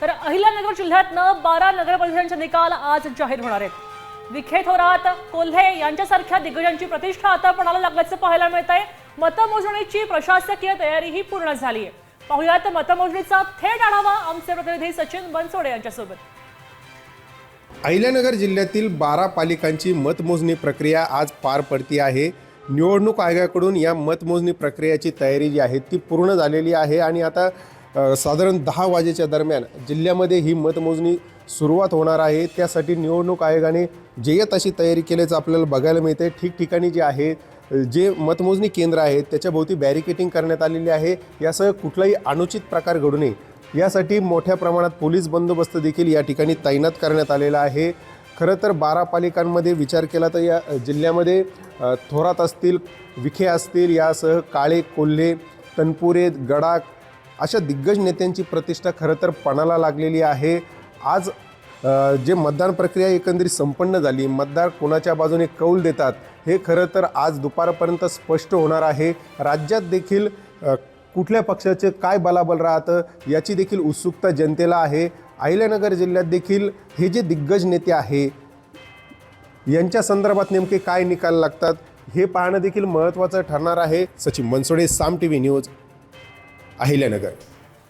तर अहिल्यानगर जिल्ह्यातनं बारा नगरपरिषदांचे निकाल आज जाहीर होणार आहेत. विखे थोरात कोल्हे यांच्यासारख्या दिग्गजांची प्रतिष्ठा आता पणाला लागल्याचं पाहायला मिळत आहे मतमोजणीची प्रशासकीय तयारीही पूर्ण झाली आहे. पाहुयात मतमोजणीचा थेट आढावा आमचे प्रतिनिधी सचिन बनसोडे यांच्यासोबत. अहिल्यानगर जिल्ह्यातील बारा पालिकांची मतमोजणी प्रक्रिया आज पार पडती आहे. निवडणूक आयोगाकडून या मतमोजणी प्रक्रियेची तयारी जी आहे ती पूर्ण झालेली आहे आणि आता साधारण दहा वाजेच्या दरम्यान जिल्ह्यामध्ये ही मतमोजणी सुरुवात होणार आहे. त्यासाठी निवडणूक आयोगाने जय्यत तशी तयारी केल्याचं आपल्याला बघायला मिळते ठिकठिकाणी जे आहे जे मतमोजणी केंद्र आहेत त्याच्याभोवती बॅरिकेटिंग करण्यात आलेली आहे. यासह कुठलाही अनुचित प्रकार घडू नये. यासाठी मोठ्या प्रमाणात पोलीस बंदोबस्त देखील या ठिकाणी तैनात करण्यात आलेला आहे. खरं तर बारा पालिकांमध्ये विचार केला तर या जिल्ह्यामध्ये थोरात असतील विखे असतील यासह काळे कोल्हे तनपुरे गडाख अशा दिग्गज नेत्यांची प्रतिष्ठा खरं तर पणाला लागलेली आहे. आज जे मतदान प्रक्रिया एकंदरीत संपन्न झाली मतदार कोणाच्या बाजूने कौल देतात हे खरं तर आज दुपारपर्यंत स्पष्ट होणार आहे. राज्यात देखील कुठल्या पक्षाचे काय बलाबल राहतं याची देखील उत्सुकता जनतेला आहे. अहिल्यानगर जिल्ह्यात देखील हे जे दिग्गज नेते आहे यांच्या संदर्भात नेमके काय निकाल लागतात हे पाहणं देखील महत्त्वाचं ठरणार आहे. Sachin Bansode Saam T V news. Ahilyanagar